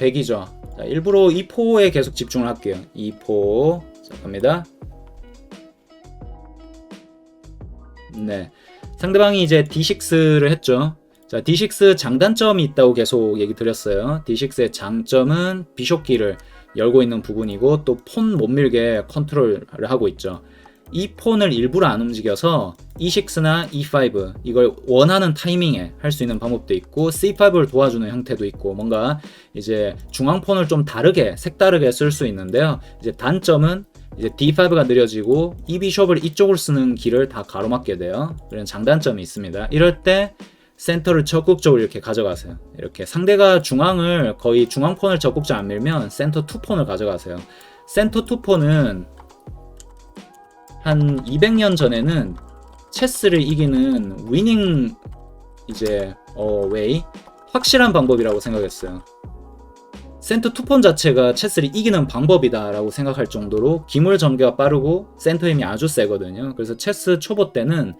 100이죠. 자, 일부러 2포에 계속 집중을 할게요. 2포. 자, 갑니다. 네. 상대방이 이제 D6를 했죠. 자, D6 장단점이 있다고 계속 얘기 드렸어요. D6의 장점은 비숍기를 열고 있는 부분이고 또 폰 못 밀게 컨트롤을 하고 있죠. 이 폰을 일부러 안 움직여서 E6나 E5 이걸 원하는 타이밍에 할 수 있는 방법도 있고 C5를 도와주는 형태도 있고 뭔가 이제 중앙 폰을 좀 다르게 색다르게 쓸 수 있는데요. 이제 단점은 이제 D5가 느려지고 E 비숍을 이쪽을 쓰는 길을 다 가로막게 돼요. 그런 장단점이 있습니다. 이럴 때 센터를 적극적으로 이렇게 가져가세요. 이렇게 상대가 중앙을 거의 중앙 폰을 적극적으로 안 밀면 센터 투 폰을 가져가세요. 센터 투 폰은 한 200년 전에는 체스를 이기는 위닝 이제 어 웨이 확실한 방법이라고 생각했어요. 센터 투폰 자체가 체스를 이기는 방법이다라고 생각할 정도로 기물 전개가 빠르고 센터 힘이 아주 세거든요. 그래서 체스 초보 때는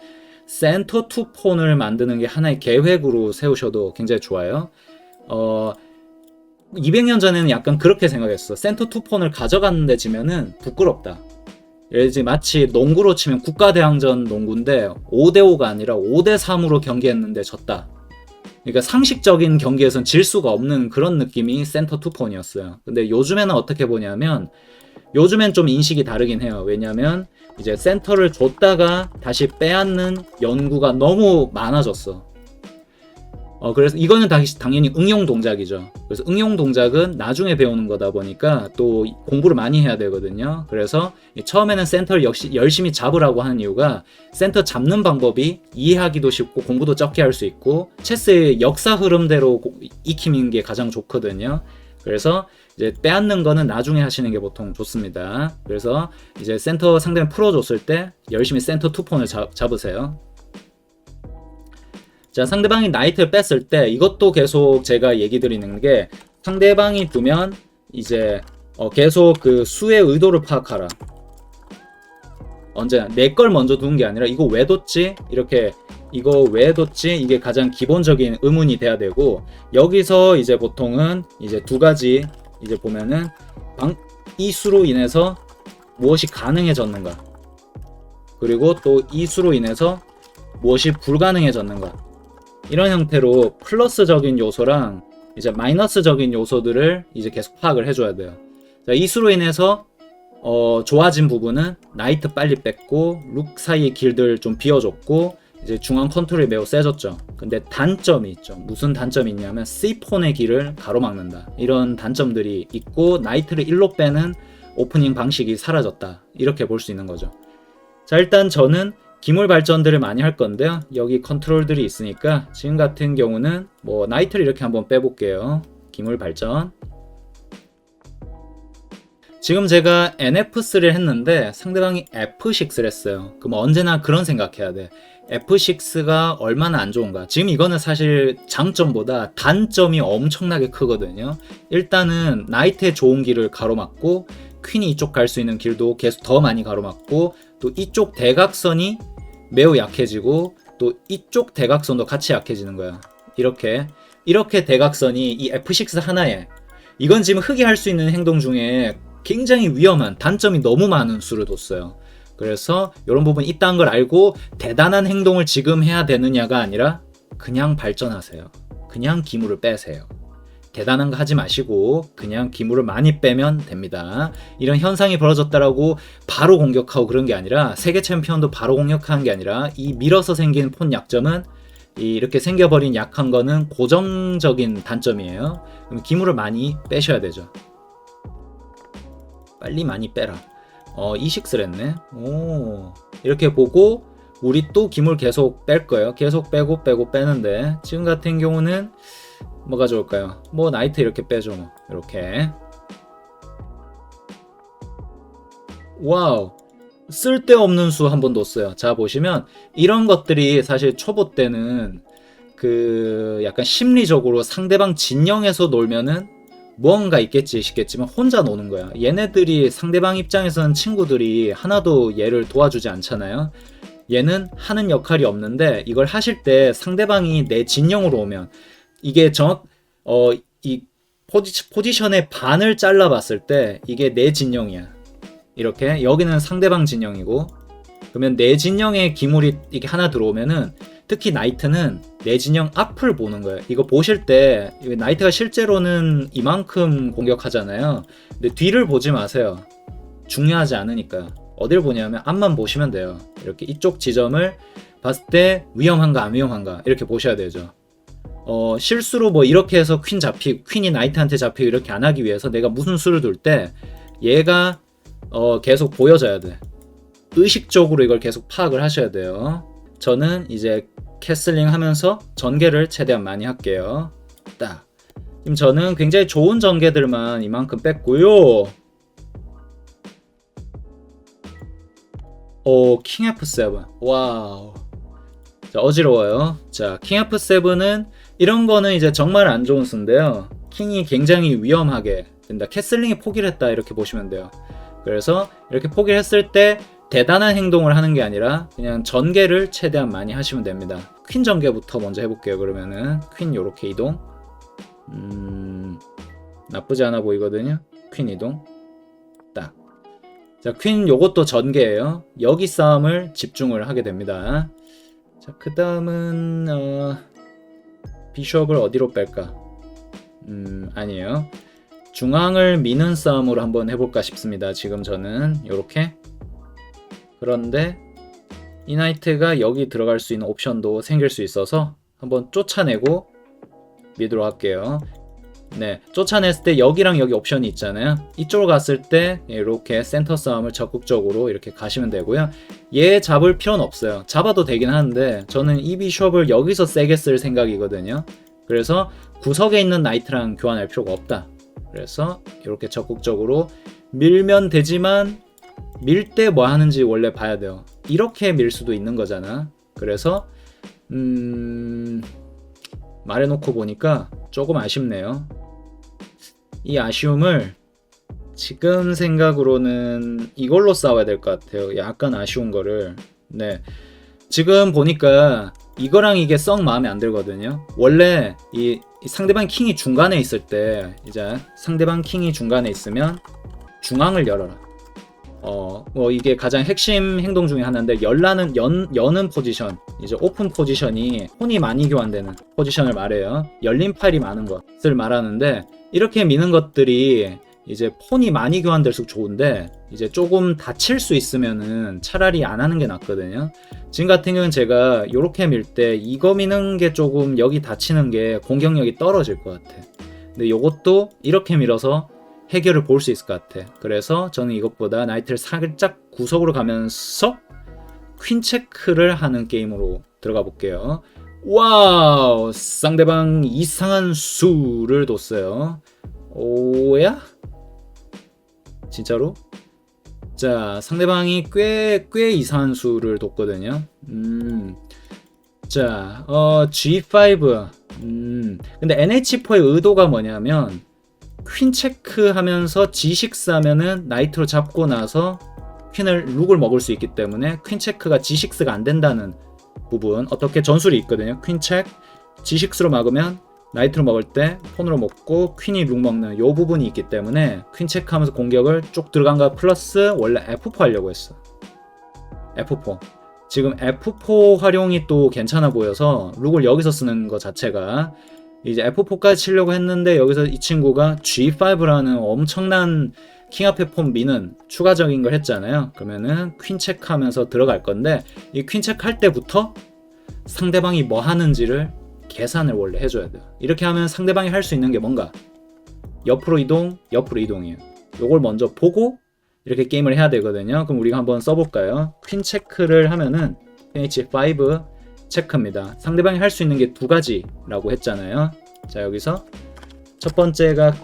센터 투폰을 만드는 게 하나의 계획으로 세우셔도 굉장히 좋아요. 어 200년 전에는 약간 그렇게 생각했어. 센터 투폰을 가져갔는데 지면은 부끄럽다. 들어 마치 농구로 치면 국가대항전 농구인데 5대5가 아니라 5대3으로 경기했는데 졌다. 그러니까 상식적인 경기에선 질 수가 없는 그런 느낌이 센터 투폰이었어요. 근데 요즘에는 어떻게 보냐면 요즘엔 좀 인식이 다르긴 해요. 왜냐면 이제 센터를 줬다가 다시 빼앗는 연구가 너무 많아졌어. 어, 그래서 이거는 다시 당연히 응용 동작이죠. 그래서 응용 동작은 나중에 배우는 거다 보니까 또 공부를 많이 해야 되거든요. 그래서 처음에는 센터를 역시 열심히 잡으라고 하는 이유가 센터 잡는 방법이 이해하기도 쉽고 공부도 적게 할 수 있고 체스의 역사 흐름대로 익히는 게 가장 좋거든요. 그래서 이제 빼앗는 거는 나중에 하시는 게 보통 좋습니다. 그래서 이제 센터 상대방 풀어줬을 때 열심히 센터 투폰을 잡, 잡으세요. 자, 상대방이 나이트를 뺐을 때 이것도 계속 제가 얘기 드리는 게 상대방이 두면 이제 어 계속 그 수의 의도를 파악하라. 언제나 내 걸 먼저 두는 게 아니라 이거 왜 뒀지? 이렇게 이거 왜 뒀지? 이게 가장 기본적인 의문이 돼야 되고 여기서 이제 보통은 이제 두 가지 이제 보면은 방, 이 수로 인해서 무엇이 가능해졌는가 그리고 또 이 수로 인해서 무엇이 불가능해졌는가 이런 형태로 플러스적인 요소랑 이제 마이너스적인 요소들을 이제 계속 파악을 해줘야 돼요. 자, 이 수로 인해서 어, 좋아진 부분은 나이트 빨리 뺐고 룩 사이의 길들 좀 비워줬고 이제 중앙 컨트롤이 매우 세졌죠. 근데 단점이 있죠. 무슨 단점이 있냐면 C4의 길을 가로막는다. 이런 단점들이 있고 나이트를 1로 빼는 오프닝 방식이 사라졌다. 이렇게 볼 수 있는 거죠. 자, 일단 저는 기물 발전들을 많이 할 건데요. 여기 컨트롤들이 있으니까 지금 같은 경우는 뭐 나이트를 이렇게 한번 빼볼게요. 기물 발전. 지금 제가 NF3를 했는데 상대방이 F6를 했어요. 그럼 언제나 그런 생각해야 돼. F6가 얼마나 안 좋은가. 지금 이거는 사실 장점보다 단점이 엄청나게 크거든요. 일단은 나이트의 좋은 길을 가로막고 퀸이 이쪽 갈 수 있는 길도 계속 더 많이 가로막고 또 이쪽 대각선이 매우 약해지고 또 이쪽 대각선도 같이 약해지는 거야. 이렇게 이렇게 대각선이 이 F6 하나에 이건 지금 흑이 할 수 있는 행동 중에 굉장히 위험한 단점이 너무 많은 수를 뒀어요. 그래서 이런 부분 있다는 걸 알고 대단한 행동을 지금 해야 되느냐가 아니라 그냥 발전하세요. 그냥 기물을 빼세요. 대단한 거 하지 마시고 그냥 기물을 많이 빼면 됩니다. 이런 현상이 벌어졌다라고 바로 공격하고 그런 게 아니라 세계 챔피언도 바로 공격하는 게 아니라 이 밀어서 생긴 폰 약점은 이렇게 생겨버린 약한 거는 고정적인 단점이에요. 그럼 기물을 많이 빼셔야 되죠. 빨리 많이 빼라. 어, 이식스를 했네. 오. 이렇게 보고 우리 또 기물 계속 뺄 거예요. 계속 빼고 빼고 빼는데 지금 같은 경우는 뭐가 좋을까요? 뭐 나이트 이렇게 빼줘 뭐. 이렇게. 와우. 쓸데없는 수 한번 뒀어요. 자 보시면 이런 것들이 사실 초보 때는 그 약간 심리적으로 상대방 진영에서 놀면은 무언가 있겠지 싶겠지만 혼자 노는 거야. 얘네들이 상대방 입장에서는 친구들이 하나도 얘를 도와주지 않잖아요. 얘는 하는 역할이 없는데 이걸 하실 때 상대방이 내 진영으로 오면 이게 정확 어이 포지, 포지션의 반을 잘라봤을 때 이게 내 진영이야. 이렇게 여기는 상대방 진영이고 그러면 내 진영의 기물이 이게 하나 들어오면은 특히 나이트는 내 진영 앞을 보는 거예요. 이거 보실 때 나이트가 실제로는 이만큼 공격하잖아요. 근데 뒤를 보지 마세요. 중요하지 않으니까. 어딜 보냐면 앞만 보시면 돼요. 이렇게 이쪽 지점을 봤을 때 위험한가 안 위험한가 이렇게 보셔야 되죠. 어, 실수로 뭐 이렇게 해서 퀸 잡히고 퀸이 나이트한테 잡히고 이렇게 안 하기 위해서 내가 무슨 수를 둘때 얘가 어, 계속 보여져야 돼. 의식적으로 이걸 계속 파악을 하셔야 돼요. 저는 이제 캐슬링 하면서 전개를 최대한 많이 할게요. 딱. 지금 저는 굉장히 좋은 전개들만 이만큼 뺐고요. 오, 킹 F7. 와우. 자, 어지러워요. 자, 킹 F7은 이런 거는 이제 정말 안 좋은 수인데요. 킹이 굉장히 위험하게 된다. 캐슬링이 포기를 했다. 이렇게 보시면 돼요. 그래서 이렇게 포기를 했을 때 대단한 행동을 하는 게 아니라 그냥 전개를 최대한 많이 하시면 됩니다. 퀸 전개부터 먼저 해볼게요. 그러면은 퀸 요렇게 이동. 음, 나쁘지 않아 보이거든요. 퀸 이동. 딱. 자, 퀸 요것도 전개예요. 여기 싸움을 집중을 하게 됩니다. 자, 그 다음은 어, 비숍을 어디로 뺄까? 음, 아니에요. 중앙을 미는 싸움으로 한번 해볼까 싶습니다. 지금 저는 요렇게. 그런데 이 나이트가 여기 들어갈 수 있는 옵션도 생길 수 있어서 한번 쫓아내고 미도록 할게요. 네, 쫓아냈을 때 여기랑 여기 옵션이 있잖아요. 이쪽으로 갔을 때 이렇게 센터 싸움을 적극적으로 이렇게 가시면 되고요. 얘 잡을 필요는 없어요. 잡아도 되긴 하는데 저는 이 비숍을 여기서 세게 쓸 생각이거든요. 그래서 구석에 있는 나이트랑 교환할 필요가 없다. 그래서 이렇게 적극적으로 밀면 되지만 밀 때 뭐 하는지 원래 봐야 돼요. 이렇게 밀 수도 있는 거잖아. 그래서 음 말해놓고 보니까 조금 아쉽네요. 이 아쉬움을 지금 생각으로는 이걸로 싸워야 될 것 같아요. 약간 아쉬운 거를. 네. 지금 보니까 이거랑 이게 썩 마음에 안 들거든요. 원래 이, 이 상대방 킹이 중간에 있을 때 이제 상대방 킹이 중간에 있으면 중앙을 열어라. 어, 뭐 이게 가장 핵심 행동 중에 하나인데 열라는 연 여는 포지션, 이제 오픈 포지션이 혼이 많이 교환되는 포지션을 말해요. 열린 파일이 많은 것을 말하는데 이렇게 미는 것들이 이제 폰이 많이 교환될수록 좋은데 이제 조금 다칠 수 있으면은 차라리 안 하는 게 낫거든요. 지금 같은 경우는 제가 이렇게 밀 때 이거 미는 게 조금 여기 다치는 게 공격력이 떨어질 것 같아. 근데 이것도 이렇게 밀어서 해결을 볼 수 있을 것 같아. 그래서 저는 이것보다 나이트를 살짝 구석으로 가면서 퀸 체크를 하는 게임으로 들어가 볼게요. 와우! 상대방 이상한 수를 뒀어요. 오야? 진짜로? 자, 상대방이 꽤, 꽤 이상한 수를 뒀거든요. 음. 자, 어, G5. 음. 근데 NH4의 의도가 뭐냐면, 퀸 체크 하면서 G6 하면은 나이트로 잡고 나서 퀸을 룩을 먹을 수 있기 때문에 퀸 체크가 G6가 안 된다는 부분 어떻게 전술이 있거든요. 퀸 체크 G6로 막으면 나이트로 먹을 때 폰으로 먹고 퀸이 룩 먹는 요 부분이 있기 때문에 퀸 체크하면서 공격을 쭉 들어간 거 플러스 원래 F4 하려고 했어. F4. 지금 F4 활용이 또 괜찮아 보여서 룩을 여기서 쓰는 것 자체가 이제 F4까지 치려고 했는데 여기서 이 친구가 G5라는 엄청난 킹 앞에 폰 미는 추가적인 걸 했잖아요. 그러면은 퀸 체크하면서 들어갈 건데 이퀸 체크 할 때부터 상대방이 뭐 하는지를 계산을 원래 해줘야 돼요. 이렇게 하면 상대방이 할 수 있는 게 뭔가 옆으로 이동, 옆으로 이동이에요. 요걸 먼저 보고 이렇게 게임을 해야 되거든요. 그럼 우리가 한번 써볼까요? 퀸 체크를 하면은 H5 체크입니다. 상대방이 할 수 있는 게 두 가지라고 했잖아요. 자 여기서 첫 번째가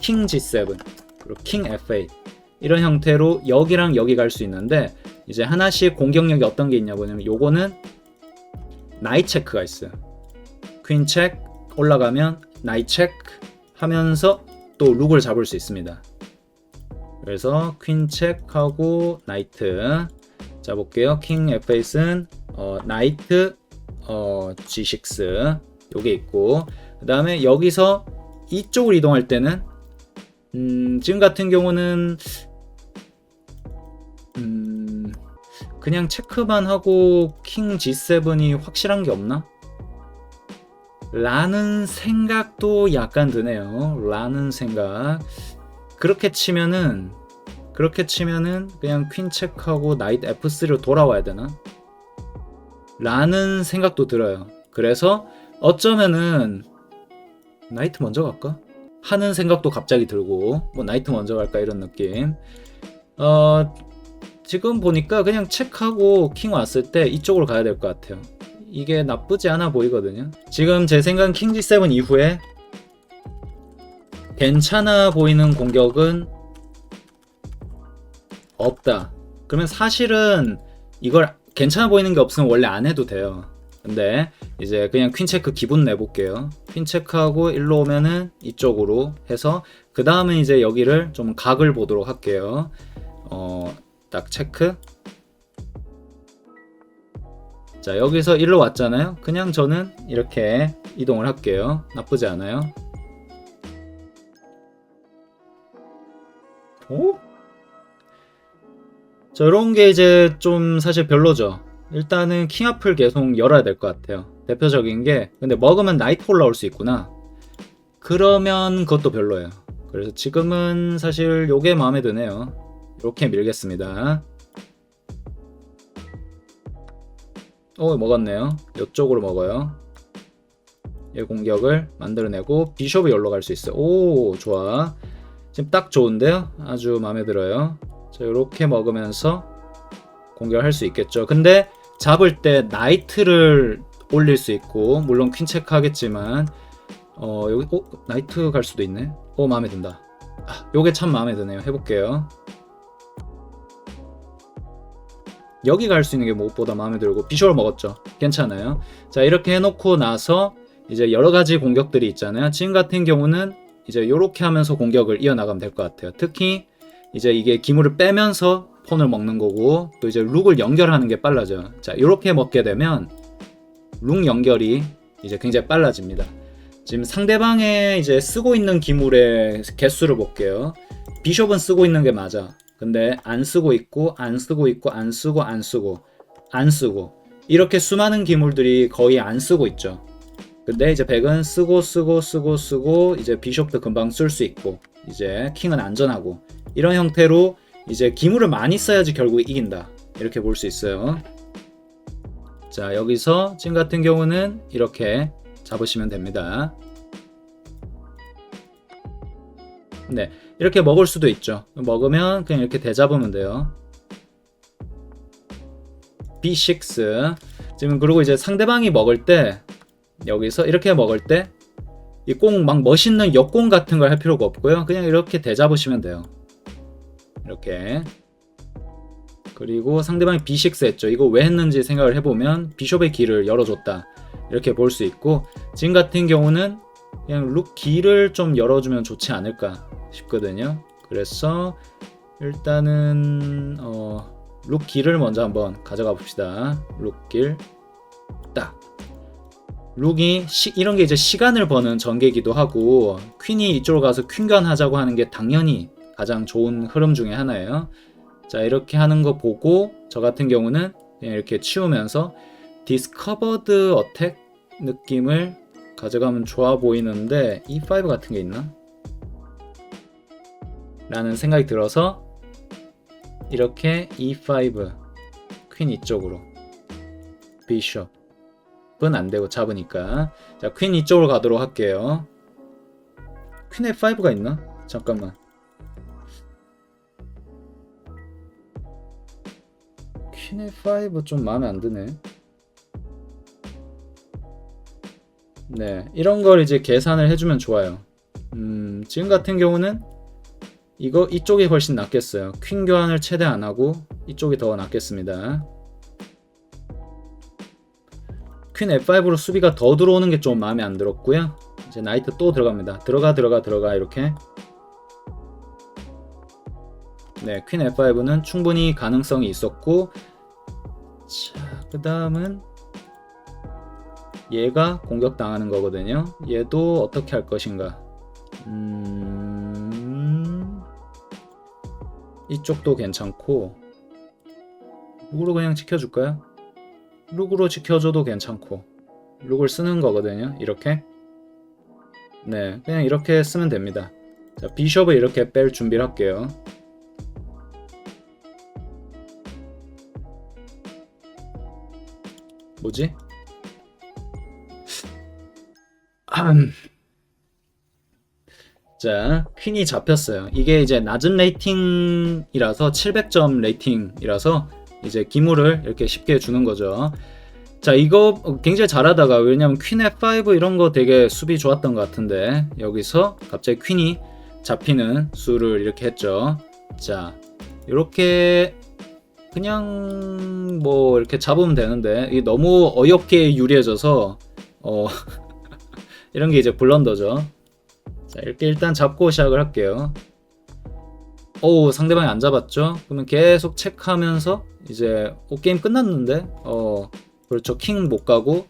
킹 G7 그리고 킹 F8 이런 형태로 여기랑 여기 갈 수 있는데 이제 하나씩 공격력이 어떤 게 있냐고 하면 요거는 나이 체크가 있어요. 퀸 체크 올라가면 나이 체크 하면서 또 룩을 잡을 수 있습니다. 그래서 퀸 체크하고 나이트 자 볼게요. 킹 F8은 어, 나이트 어, G6 요게 있고 그 다음에 여기서 이쪽을 이동할 때는 음, 지금 같은 경우는 음, 그냥 체크만 하고 킹 G7이 확실한 게 없나? 라는 생각도 약간 드네요. 라는 생각. 그렇게 치면은 그렇게 치면은 그냥 퀸 체크하고 나이트 F3로 돌아와야 되나? 라는 생각도 들어요. 그래서 어쩌면은 나이트 먼저 갈까? 하는 생각도 갑자기 들고 뭐 나이트 먼저 갈까 이런 느낌. 어 지금 보니까 그냥 체크하고 킹 왔을 때 이쪽으로 가야 될 것 같아요. 이게 나쁘지 않아 보이거든요. 지금 제 생각은 킹 G7 이후에 괜찮아 보이는 공격은 없다. 그러면 사실은 이걸 괜찮아 보이는 게 없으면 원래 안 해도 돼요. 근데 이제 그냥 퀸 체크 기분 내볼게요. 퀸 체크하고 일로 오면은 이쪽으로 해서 그 다음에 이제 여기를 좀 각을 보도록 할게요. 어, 딱 체크. 자, 여기서 일로 왔잖아요. 그냥 저는 이렇게 이동을 할게요. 나쁘지 않아요. 오? 저런 게 이제 좀 사실 별로죠. 일단은 킹 앞을 계속 열어야 될 것 같아요. 대표적인 게 근데 먹으면 나이트 올라올 수 있구나. 그러면 그것도 별로예요. 그래서 지금은 사실 요게 마음에 드네요. 이렇게 밀겠습니다. 오 먹었네요. 이쪽으로 먹어요. 얘 공격을 만들어내고 비숍이 열로 갈수 있어요. 오 좋아. 지금 딱 좋은데요. 아주 마음에 들어요. 자 이렇게 먹으면서 공격할 수 있겠죠. 근데 잡을 때 나이트를 올릴 수 있고 물론 퀸 체크 하겠지만 어 여기 어 나이트 갈 수도 있네. 오 마음에 든다. 아, 요게 참 마음에 드네요. 해볼게요. 여기 갈 수 있는 게 무엇보다 마음에 들고 비주얼 먹었죠. 괜찮아요. 자 이렇게 해놓고 나서 이제 여러 가지 공격들이 있잖아요. 지금 같은 경우는 이제 이렇게 하면서 공격을 이어나가면 될 것 같아요. 특히 이제 이게 기물을 빼면서 폰을 먹는 거고 또 이제 룩을 연결하는 게 빨라져요. 자 이렇게 먹게 되면 룩 연결이 이제 굉장히 빨라집니다. 지금 상대방의 이제 쓰고 있는 기물의 개수를 볼게요. 비숍은 쓰고 있는 게 맞아. 근데 안 쓰고 있고 안 쓰고 있고 안 쓰고 안 쓰고 안 쓰고 이렇게 수많은 기물들이 거의 안 쓰고 있죠. 근데 이제 백은 쓰고 쓰고 쓰고 쓰고 이제 비숍도 금방 쓸 수 있고 이제 킹은 안전하고 이런 형태로 이제 기물을 많이 써야지 결국 이긴다 이렇게 볼 수 있어요. 자 여기서 지금 같은 경우는 이렇게 잡으시면 됩니다. 네 이렇게 먹을 수도 있죠. 먹으면 그냥 이렇게 대잡으면 돼요. B6 지금 그리고 이제 상대방이 먹을 때 여기서 이렇게 먹을 때이꼭막 멋있는 역공 같은 걸 할 필요가 없고요. 그냥 이렇게 대잡으시면 돼요. 이렇게 그리고 상대방이 B6 했죠. 이거 왜 했는지 생각을 해보면 비숍의 길을 열어줬다. 이렇게 볼 수 있고 지금 같은 경우는 그냥 룩 길을 좀 열어주면 좋지 않을까 싶거든요. 그래서 일단은 어, 룩 길을 먼저 한번 가져가 봅시다. 룩 길. 딱. 룩이 시, 이런 게 이제 시간을 버는 전개기도 하고 퀸이 이쪽으로 가서 퀸견 하자고 하는 게 당연히 가장 좋은 흐름 중에 하나예요. 자 이렇게 하는 거 보고 저 같은 경우는 이렇게 치우면서 디스커버드 어택 느낌을 가져가면 좋아 보이는데 E5 같은 게 있나? 라는 생각이 들어서 이렇게 E5 퀸 이쪽으로 비숍 은 안 되고 잡으니까 자 퀸 이쪽으로 가도록 할게요 퀸 F5가 있나? 잠깐만 퀸 F5 좀 마음에 안 드네 네 이런 걸 이제 계산을 해주면 좋아요 음 지금 같은 경우는 이거 이쪽이 훨씬 낫겠어요 퀸 교환을 최대 안 하고 이쪽이 더 낫겠습니다 퀸 F5로 수비가 더 들어오는 게 좀 마음에 안 들었고요. 이제 나이트 또 들어갑니다. 들어가 들어가 들어가 이렇게. 네, 퀸 F5는 충분히 가능성이 있었고 자, 그 다음은 얘가 공격당하는 거거든요. 얘도 어떻게 할 것인가? 음... 이쪽도 괜찮고 룩으로 그냥 지켜줄까요? 룩으로 지켜줘도 괜찮고 룩을 쓰는 거거든요 이렇게 네 그냥 이렇게 쓰면 됩니다 자 비숍을 이렇게 뺄 준비를 할게요 뭐지? 음. 자, 퀸이 잡혔어요. 이게 이제 낮은 레이팅이라서 700점 레이팅이라서 이제 기물을 이렇게 쉽게 주는 거죠. 자, 이거 굉장히 잘하다가 왜냐면 퀸 F5 이런 거 되게 수비 좋았던 것 같은데 여기서 갑자기 퀸이 잡히는 수를 이렇게 했죠. 자, 이렇게 그냥 뭐 이렇게 잡으면 되는데 이게 너무 어이없게 유리해져서 어 이런 게 이제 블런더죠. 자 이렇게 일단 잡고 시작을 할게요. 오 상대방이 안 잡았죠? 그러면 계속 체크하면서 이제 오 게임 끝났는데 어 그렇죠 킹 못 가고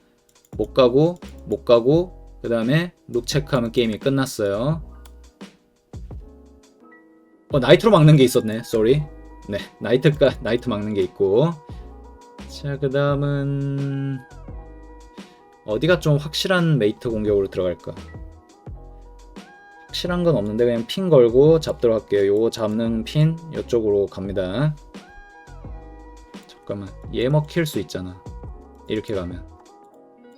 못 가고 못 가고 그 다음에 룩 체크하면 게임이 끝났어요. 어 나이트로 막는 게 있었네. 쏘리. 네 나이트가 나이트 막는 게 있고 자 그 다음은 어디가 좀 확실한 메이트 공격으로 들어갈까? 확실한 건 없는데 그냥 핀 걸고 잡도록 할게요. 요거 잡는 핀 이쪽으로 갑니다. 잠깐만 얘 먹힐 수 있잖아. 이렇게 가면.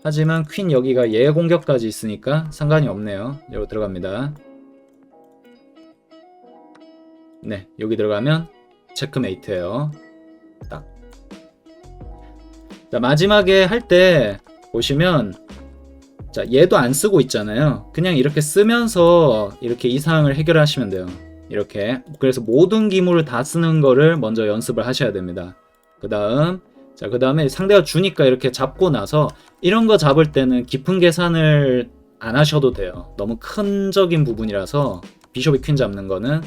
하지만 퀸 여기가 얘 공격까지 있으니까 상관이 없네요. 여기 들어갑니다. 네 여기 들어가면 체크메이트예요. 딱. 자 마지막에 할 때 보시면 자 얘도 안 쓰고 있잖아요. 그냥 이렇게 쓰면서 이렇게 이상을 해결하시면 돼요. 이렇게 그래서 모든 기물을 다 쓰는 거를 먼저 연습을 하셔야 됩니다. 그 다음 자 그 다음에 상대가 주니까 이렇게 잡고 나서 이런 거 잡을 때는 깊은 계산을 안 하셔도 돼요. 너무 큰적인 부분이라서 비숍이 퀸 잡는 거는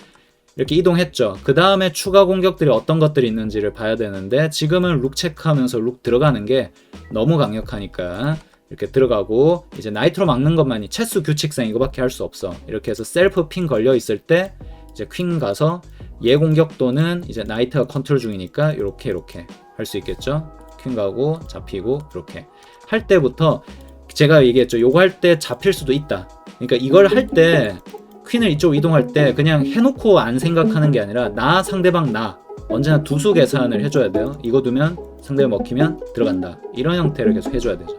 이렇게 이동했죠. 그 다음에 추가 공격들이 어떤 것들이 있는지를 봐야 되는데 지금은 룩 체크하면서 룩 들어가는 게 너무 강력하니까 이렇게 들어가고 이제 나이트로 막는 것만이 채수 규칙상 이거밖에 할 수 없어. 이렇게 해서 셀프 핀 걸려 있을 때 이제 퀸 가서 얘 공격도는 이제 나이트가 컨트롤 중이니까 이렇게 이렇게 할 수 있겠죠. 퀸 가고 잡히고 이렇게 할 때부터 제가 얘기했죠. 요거 할 때 잡힐 수도 있다. 그러니까 이걸 할때 퀸을 이쪽 이동할 때 그냥 해놓고 안 생각하는 게 아니라 나 상대방 나 언제나 두수 계산을 해줘야 돼요. 이거 두면 상대가 먹히면 들어간다. 이런 형태를 계속 해줘야 되죠.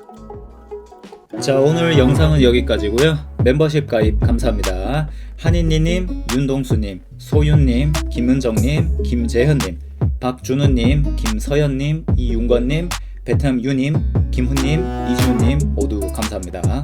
자 오늘 영상은 여기까지고요. 멤버십 가입 감사합니다. 한인니님, 윤동수님, 소윤님, 김은정님, 김재현님, 박준우님, 김서연님, 이윤건님, 베트남 유님, 김훈님, 이지훈님 모두 감사합니다.